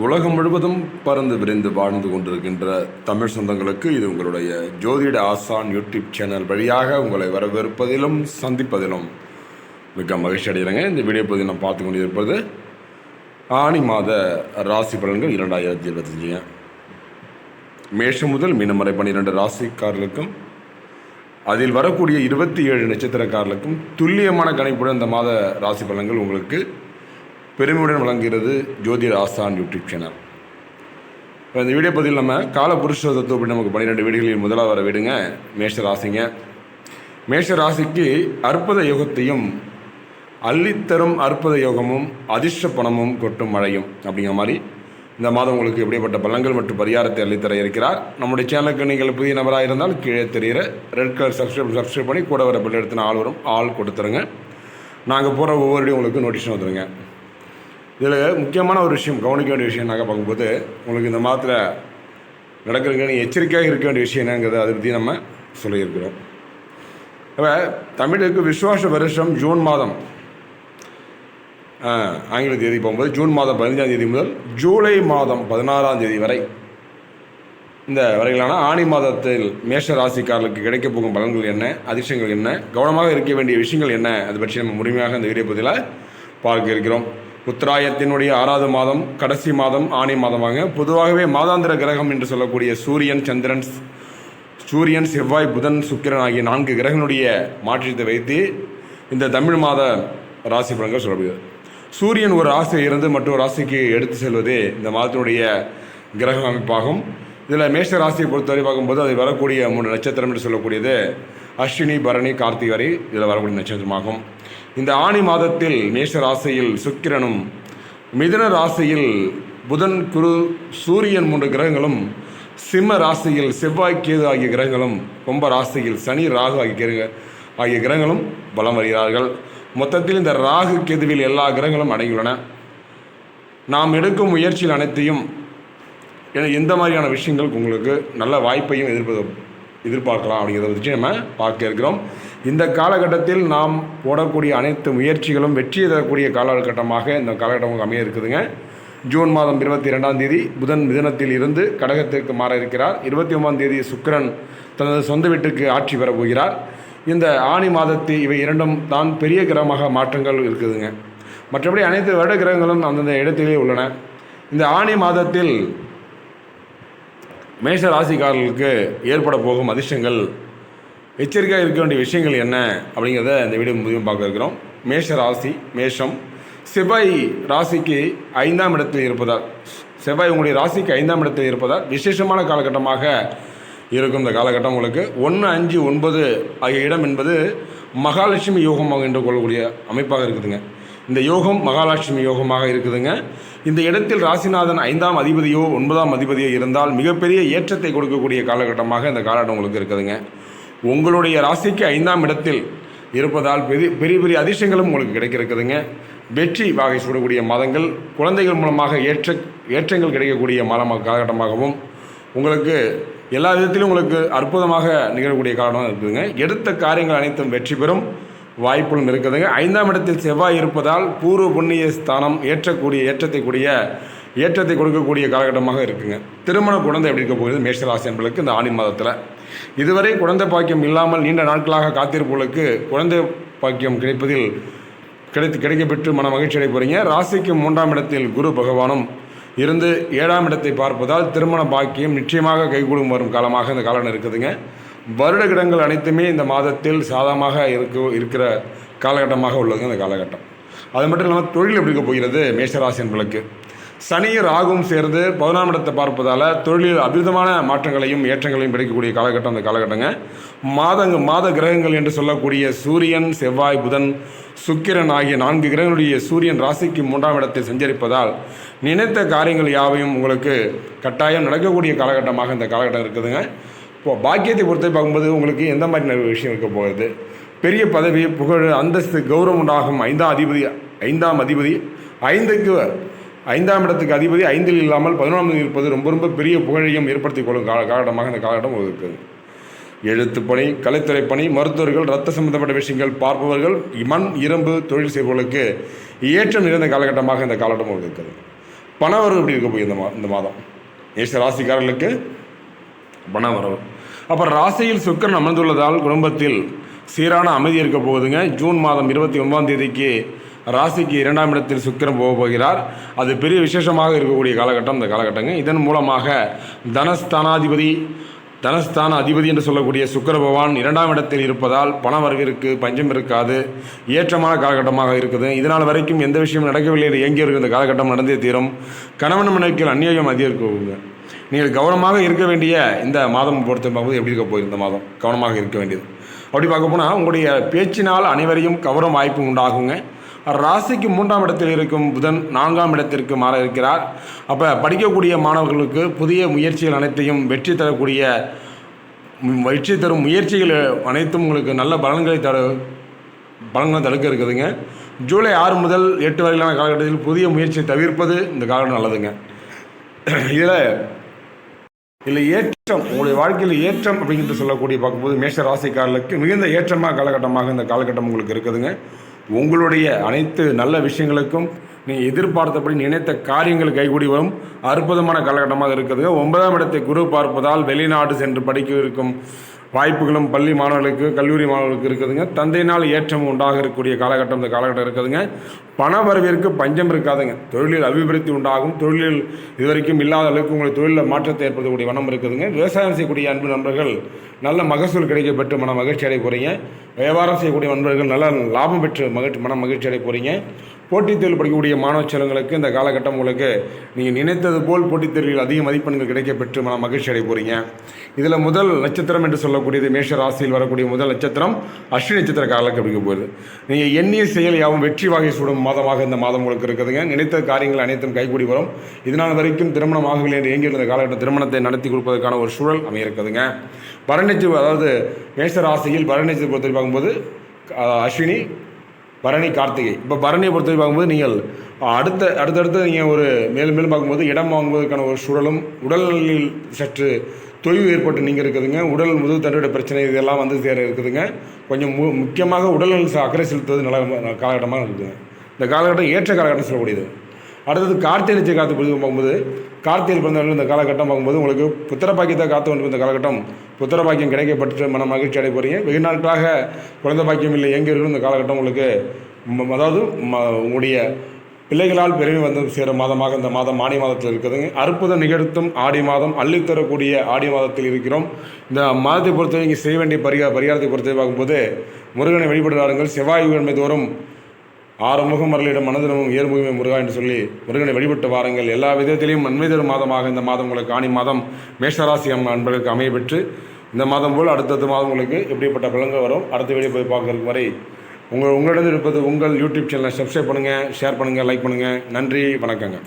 உலகம் முழுவதும் பறந்து விரைந்து வாழ்ந்து கொண்டிருக்கின்ற தமிழ் சொந்தங்களுக்கு இது உங்களுடைய ஜோதிட ஆசான் யூடியூப் சேனல் வழியாக உங்களை வரவேற்பதிலும் சந்திப்பதிலும் மிக்க மகிழ்ச்சி அடைகிறேங்க. இந்த வீடியோ பகுதி நான் பார்த்து கொண்டிருப்பது ஆணி மாத ராசி பலன்கள் இரண்டாயிரத்தி இருபத்தஞ்சுங்க. மேஷம் முதல் மீனமறை பன்னிரெண்டு ராசிக்காரர்களுக்கும் அதில் வரக்கூடிய இருபத்தி ஏழு நட்சத்திரக்காரர்களுக்கும் துல்லியமான கணிப்புடன் இந்த மாத ராசி பலன்கள் உங்களுக்கு பெருமையுடன் வழங்குகிறது ஜோதிட ஆசான் யூடியூப் சேனல். இப்போ இந்த வீடியோ பதில் நம்ம கால புருஷ தத்துவப்படி நமக்கு பன்னிரெண்டு வீடுகளில் முதலாக வர வீடுங்க மேஷ ராசிங்க. மேஷ ராசிக்கு அற்புத யோகத்தையும் அள்ளித்தரும் அற்புத யோகமும் அதிர்ஷ்ட பணமும் கொட்டும் மழையும் அப்படிங்கிற மாதிரி இந்த மாதம் உங்களுக்கு எப்படிப்பட்ட பலங்கள் மற்றும் பரிகாரத்தை அள்ளித்தர இருக்கிறார். நம்முடைய சேனலுக்கு நீங்கள் புதிய நபராக இருந்தால் கீழே தெரிகிற ரெட் கலர் சப்ஸ்கிரைப் சப்ஸ்கிரைப் பண்ணி கூட வர பில் எடுத்துன ஆள் வரும் ஆள் கொடுத்துருங்க. நாங்கள் போகிற ஒவ்வொரு உங்களுக்கு நோட்டீஸ் வந்துடுங்க இதில் முக்கியமான ஒரு விஷயம் கவனிக்க வேண்டிய விஷயம் நாங்கள் பார்க்கும்போது உங்களுக்கு இந்த மாதத்தில் நடக்கிறதுக்கு எச்சரிக்கையாக இருக்க வேண்டிய விஷயம் என்னங்கிறத அதை பற்றி நம்ம சொல்லியிருக்கிறோம். இப்போ தமிழுக்கு விஸ்வாச வருஷம் ஜூன் மாதம். ஆங்கில தேதி போகும்போது ஜூன் மாதம் பதினஞ்சாம் தேதி முதல் ஜூலை மாதம் பதினாறாம் தேதி வரை. இந்த வரையிலான ஆணி மாதத்தில் மேஷ ராசிக்காரர்களுக்கு கிடைக்கப் போகும் பலன்கள் என்ன அதிர்ஷ்டங்கள் என்ன கவனமாக இருக்க வேண்டிய விஷயங்கள் என்ன அது பற்றி நம்ம முழுமையாக இந்த வீடியோ பதிலாக பார்க்க இருக்கிறோம். உத்தராயத்தினுடைய ஆறாவது மாதம் கடைசி மாதம் ஆணி மாதமாக பொதுவாகவே மாதாந்திர கிரகம் என்று சொல்லக்கூடிய சூரியன் சந்திரன் சூரியன் செவ்வாய் புதன் சுக்கிரன் ஆகிய நான்கு கிரகங்களுடைய மாற்றத்தை வைத்து இந்த தமிழ் மாத ராசி பலன்கள் சொல்லப்படுகிறது. சூரியன் ஒரு ராசியில் இருந்து மற்றொரு ராசிக்கு எடுத்து செல்வதே இந்த மாதத்தினுடைய கிரக அமைப்பாகும். இதில் மேஷ ராசியை பொறுத்தவரை பார்க்கும்போது அது வரக்கூடிய மூன்று நட்சத்திரம் என்று சொல்லக்கூடியது அஸ்வினி பரணி கார்த்தி வரை இதில் வரக்கூடிய நட்சத்திரமாகும். இந்த ஆணி மாதத்தில் மேஷ ராசியில் சுக்கிரனும் மிதுன ராசியில் புதன் குரு சூரியன் மூன்று கிரகங்களும் சிம்ம ராசியில் செவ்வாய் கேது ஆகிய கிரகங்களும் கும்ப ராசியில் சனி ராகு ஆகிய கிரக ஆகிய கிரகங்களும் பலம் வருகிறார்கள் மொத்தத்தில் இந்த ராகு கேதுவில் எல்லா கிரகங்களும் அடங்கியுள்ளன. நாம் எடுக்கும் முயற்சியில் அனைத்தையும் என எந்த மாதிரியான விஷயங்கள் உங்களுக்கு நல்ல வாய்ப்பையும் எதிர்ப்பு எதிர்பார்க்கலாம் அப்படிங்கிறத வச்சு நம்ம பார்க்க இருக்கிறோம். இந்த காலகட்டத்தில் நாம் போடக்கூடிய அனைத்து முயற்சிகளும் வெற்றி தரக்கூடிய காலகட்டமாக இந்த காலகட்டம் அமைய இருக்குதுங்க. ஜூன் மாதம் இருபத்தி ரெண்டாம் தேதி புதன் மிதனத்தில் இருந்து கடகத்திற்கு மாற இருக்கிறார். இருபத்தி ஒன்பதாம் தேதி சுக்கரன் தனது சொந்த வீட்டுக்கு ஆட்சி பெறப் போகிறார். இந்த ஆணி மாதத்தில் இவை இரண்டும் தான் பெரிய கிரகமாக மாற்றங்கள் இருக்குதுங்க. மற்றபடி அனைத்து வருட கிரகங்களும் அந்தந்த இடத்திலே உள்ளன. இந்த ஆணி மாதத்தில் மேஷ ராசிக்காரர்களுக்கு ஏற்பட போகும் அதிர்ஷ்டங்கள் எச்சரிக்கையாக இருக்க வேண்டிய விஷயங்கள் என்ன அப்படிங்கிறத இந்த வீடியோ முடிவு பார்க்க இருக்கிறோம். மேஷ ராசி மேஷம். செவ்வாய் ராசிக்கு ஐந்தாம் இடத்தில் இருப்பதால் செவ்வாய் உங்களுடைய ராசிக்கு ஐந்தாம் இடத்தில் இருப்பதால் விசேஷமான காலகட்டமாக இருக்கும் இந்த காலகட்டம் உங்களுக்கு. ஒன்று அஞ்சு ஒன்பது ஆகிய இடம் என்பது மகாலட்சுமி யோகமாக என்று கொள்ளக்கூடிய அமைப்பாக இருக்குதுங்க. இந்த யோகம் மகாலட்சுமி யோகமாக இருக்குதுங்க. இந்த இடத்தில் ராசிநாதன் ஐந்தாம் அதிபதியோ ஒன்பதாம் அதிபதியோ இருந்தால் மிகப்பெரிய ஏற்றத்தை கொடுக்கக்கூடிய காலகட்டமாக இந்த காலகட்டம் உங்களுக்கு இருக்குதுங்க. உங்களுடைய ராசிக்கு ஐந்தாம் இடத்தில் இருப்பதால் பெரிய பெரிய பெரிய அதிர்ஷ்டங்களும் உங்களுக்கு கிடைக்கிறதுங்க வெற்றி வாகை சூடக்கூடிய மாதங்கள் குழந்தைகள் மூலமாக ஏற்ற ஏற்றங்கள் கிடைக்கக்கூடிய மாதமாக காலகட்டமாகவும் உங்களுக்கு எல்லா விதத்திலும் உங்களுக்கு அற்புதமாக நிகழக்கூடிய காரணம் இருக்குதுங்க. எடுத்த காரியங்கள் அனைத்தும் வெற்றி பெறும். வாய்ப்புகளும் இருக்குதுங்க ஐந்தாம் இடத்தில் செவ்வாய் இருப்பதால் பூர்வ புண்ணிய ஸ்தானம் ஏற்றக்கூடிய ஏற்றத்தை கூடிய ஏற்றத்தை கொடுக்கக்கூடிய காலகட்டமாக இருக்குங்க. திருமண குழந்தை எப்படி இருக்க போகிறது மேஷராசி என்பதற்கு இந்த ஆணி மாதத்தில். இதுவரை குழந்தை பாக்கியம் இல்லாமல் நீண்ட நாட்களாக காத்திருப்பவர்களுக்கு குழந்தை பாக்கியம் கிடைப்பதில் கிடைத்து கிடைக்கப்பெற்று மன மகிழ்ச்சி அடைப்பீங்க ராசிக்கு மூன்றாம் இடத்தில் குரு பகவானும் இருந்து ஏழாம் இடத்தை பார்ப்பதால் திருமண பாக்கியம் நிச்சயமாக கைகூடும் வரும் காலமாக இந்த காலம் இருக்குதுங்க. வருட கிடங்கள் அனைத்துமே இந்த மாதத்தில் சாதமாக இருக்கு இருக்கிற காலகட்டமாக உள்ளதுங்க இந்த காலகட்டம். அது மட்டும் இல்லாமல் தொழில் எப்படி இருக்க போகிறது? மேஷராசி என்பளுக்கு சனி ராகும் சேர்ந்து பதினாம் இடத்தை பார்ப்பதால் தொழிலில் அபிதமான மாற்றங்களையும் ஏற்றங்களையும் கிடைக்கக்கூடிய காலகட்டம் அந்த காலகட்டங்க. மாதங்க மாத கிரகங்கள் என்று சொல்லக்கூடிய சூரியன் செவ்வாய் புதன் சுக்கிரன் ஆகிய நான்கு கிரகங்களுடைய சூரியன் ராசிக்கு மூன்றாம் இடத்தில் சஞ்சரிப்பதால் நினைத்த காரியங்கள் யாவையும் உங்களுக்கு கட்டாயம் நடக்கக்கூடிய காலகட்டமாக இந்த காலகட்டம் இருக்குதுங்க. இப்போ பாக்கியத்தை பொறுத்த பார்க்கும்போது உங்களுக்கு எந்த மாதிரி நிறைய விஷயம் இருக்க போகிறது பெரிய பதவி புகழ் அந்தஸ்து கௌரவம் உண்டாகும் ஐந்தாம் அதிபதி ஐந்தாம் அதிபதி ஐந்துக்கு ஐந்தாம் இடத்துக்கு அதிபதி ஐந்தில் இல்லாமல் பதினொன்றாம் இருப்பது ரொம்ப ரொம்ப பெரிய புகழையும் ஏற்படுத்திக் கொள்ளும் கால காலகட்டமாக இந்த காலகட்டம் இருக்குது. எழுத்துப்பணி கலைத்துறை பணி மருத்துவர்கள் ரத்த சம்பந்தப்பட்ட விஷயங்கள் பார்ப்பவர்கள் மண் இரும்பு தொழில் செய்பவர்களுக்கு ஏற்றம் நிறைந்த காலகட்டமாக இந்த காலகட்டம் இருக்குது. பணவரவு எப்படி இருக்க போய் இந்த மா இந்த மாதம்? மேஷ ராசிக்காரர்களுக்கு பணவரவு. அப்போ ராசியில் சுக்கிரன் அமர்ந்துள்ளதால் குடும்பத்தில் சீரான அமைதி இருக்க போகுதுங்க. ஜூன் மாதம் இருபத்தி ஒன்பதாம் தேதிக்கு ராசிக்கு இரண்டாம் இடத்தில் சுக்கிரன் போக போகிறார். அது பெரிய விசேஷமாக இருக்கக்கூடிய காலகட்டம் இந்த காலகட்டங்க. இதன் மூலமாக தனஸ்தானாதிபதி தனஸ்தான அதிபதி என்று சொல்லக்கூடிய சுக்கர பகவான் இரண்டாம் இடத்தில் இருப்பதால் பண வரவிற்கு பஞ்சம் இருக்காது. ஏற்றமான காலகட்டமாக இருக்குது. இதனால் வரைக்கும் எந்த விஷயம் நடக்கவில்லை என்று இயங்கி இருக்கிற இந்த காலகட்டம் நடந்தே தீரும். கணவன் மனைவிக்கு அந்நியோகம் அதிகரிக்க நீங்கள் கவனமாக இருக்க வேண்டிய இந்த மாதம் பொறுத்து பார்க்கும்போது எப்படி இருக்க போகுது இந்த மாதம்? கவனமாக இருக்க வேண்டியது. அப்படி பார்க்க போனால் உங்களுடைய பேச்சினால் அனைவரையும் கவரும் வாய்ப்பு உண்டாகுங்க. ராசிக்கு மூன்றாம் இடத்தில் இருக்கும் புதன் நான்காம் இடத்திற்கு மாற இருக்கிறார். அப்போ படிக்கக்கூடிய மாணவர்களுக்கு புதிய முயற்சிகள் அனைத்தையும் வெற்றி தரக்கூடிய வெற்றி தரும் முயற்சிகள் அனைத்தும் உங்களுக்கு நல்ல பலன்களை தர பலன்களை தடுக்க இருக்குதுங்க. ஜூலை ஆறு முதல் எட்டு வரையிலான காலகட்டத்தில் புதிய முயற்சியை தவிர்ப்பது இந்த காலகட்டம் நல்லதுங்க. இதில் இல்லை ஏற்றம் உங்களுடைய வாழ்க்கையில் ஏற்றம் அப்படின்ட்டு சொல்லக்கூடிய பார்க்கும்போது மேஷ ராசிக்காரர்களுக்கு மிகுந்த ஏற்றமாக காலகட்டமாக இந்த காலகட்டம் உங்களுக்கு இருக்குதுங்க. உங்களுடைய அனைத்து நல்ல விஷயங்களுக்கும் நீங்கள் எதிர்பார்த்தபடி நினைத்த காரியங்கள் கைகூடி வரும். அற்புதமான காலகட்டமாக இருக்குதுங்க. ஒன்பதாம் இடத்தை குரு பார்ப்பதால் வெளிநாடு சென்று படிக்க இருக்கும் வாய்ப்புகளும் பள்ளி மாணவர்களுக்கு கல்லூரி மாணவர்களுக்கு இருக்குதுங்க. தந்தையினால் ஏற்றம் உண்டாக இருக்கக்கூடிய காலகட்டம் இந்த காலகட்டம் இருக்குதுங்க. பண வரவிற்கு பஞ்சம் இருக்காதுங்க. தொழிலில் அபிவிருத்தி உண்டாகும். தொழிலில் இதுவரைக்கும் இல்லாத அளவுக்கு உங்களுக்கு தொழிலில் மாற்றத்தை ஏற்படுத்தக்கூடிய வனம் இருக்குதுங்க. விவசாயம் செய்யக்கூடிய அன்பு நண்பர்கள் நல்ல மகசூல் கிடைக்கப்பட்டு மன மகிழ்ச்சி அடைய போகிறீங்க வியாபாரம் செய்யக்கூடிய நண்பர்கள் நல்ல லாபம் பெற்று மகிழ்ச்சி மன மகிழ்ச்சி அடைய போகிறீங்க போட்டித் தேர்வு படிக்கக்கூடிய மாணவ செல்வங்களுக்கு இந்த காலகட்டம் உங்களுக்கு நீங்கள் நினைத்தது போல் போட்டித் தேர்வில் அதிக மதிப்பெண்கள் கிடைக்க பெற்று மன மகிழ்ச்சி அடைய போகிறீங்க இதில் முதல் நட்சத்திரம் என்று சொல்லக்கூடியது மேஷ ராசியில் வரக்கூடிய முதல் நட்சத்திரம் அஸ்வினி நட்சத்திர காலக்கு அப்படிங்க போகுது. நீங்கள் எண்ணிய செயல் யாவும் வெற்றி வாகை சூடும் மாதமாக இந்த மாதம் உங்களுக்கு இருக்குதுங்க. நினைத்த காரியங்கள் அனைத்தும் கைகூடி வரும். இதனால் வரைக்கும் திருமணம் ஆகவில்லை என்று இயங்கியிருந்த காலகட்டம் திருமணத்தை நடத்தி கொடுப்பதற்கான ஒரு சூழல் அமையிருக்குதுங்க பரணிச்சு அதாவது மேஷ ராசியில் பரணிச்சு பொறுத்த பார்க்கும்போது அஸ்வினி பரணி கார்த்திகை. இப்போ பரணியை பொறுத்த பார்க்கும்போது நீங்கள் அடுத்த அடுத்தடுத்து நீங்கள் ஒரு மேலும் மேலும் பார்க்கும்போது இடம் வாங்குவதற்கான ஒரு சூழலும் உடல்நிலையில் சற்று தொய்வு ஏற்பட்டு நீங்கள் இருக்குதுங்க. உடல் முதுகு தண்டுடைய பிரச்சனை இதெல்லாம் வந்து சேர இருக்குதுங்க. கொஞ்சம் மு முக்கியமாக உடல்நல அக்கறை செலுத்துவது நல்ல காலகட்டமாக இருக்குதுங்க. இந்த காலகட்டம் ஏற்ற காலகட்டம் சொல்லக்கூடியது. அடுத்தது கார்த்திகை நிச்சய காத்து பொழுது பார்க்கும்போது கார்த்திகை பிறந்த இந்த காலகட்டம் பார்க்கும்போது உங்களுக்கு புத்திர பாக்கியத்தை காத்து கொண்டு இந்த காலகட்டம் புத்திர பாக்கியம் கிடைக்கப்பட்டு மன மகிழ்ச்சி அடைய போகிறீங்க வெகு நாட்களாக குழந்தை பாக்கியம் இல்லை எங்கே இருக்கணும் இந்த காலகட்டம் உங்களுக்கு ம- அதாவது ம- உங்களுடைய பிள்ளைகளால் பெருமை வந்து சேர மாதமாக இந்த மாதம் ஆடி மாதத்தில் இருக்குதுங்க அற்புதம் நிகழ்த்தும் ஆடி மாதம் அள்ளித்தரக்கூடிய ஆடி மாதத்தில் இருக்கிறோம். இந்த மாதத்தை பொறுத்தவரை இங்கே செய்ய வேண்டிய பரிகா பரிகாரத்தை பொறுத்தவரை பார்க்கும்போது முருகனை வழிபடுவாருங்கள் செவ்வாய் கிழமை தோறும் ஆறுமுகம் மரலிடம் மனதினமும் ஏறுமுகமே முருகா என்று சொல்லி முருகனை வழிபட்டு வாருங்கள். எல்லா விதத்திலையும் நன்மை தரும் மாதமாக இந்த மாதம் உங்களுக்கு ஆணி மாதம் மேஷராசி அம் அன்பர்களுக்கு அமைய பெற்று இந்த மாதம் போல் அடுத்தடுத்த மாதம் உங்களுக்கு எப்படிப்பட்ட பலன்கள் வரும்? அடுத்த வீடியோ போய் பார்க்கறதுக்கு வரை உங்கள் உங்களிடம் இருப்பது உங்கள் யூடியூப் சேனலை சப்ஸ்கிரைப் பண்ணுங்கள் ஷேர் பண்ணுங்கள் லைக் பண்ணுங்கள் நன்றி வணக்கங்க.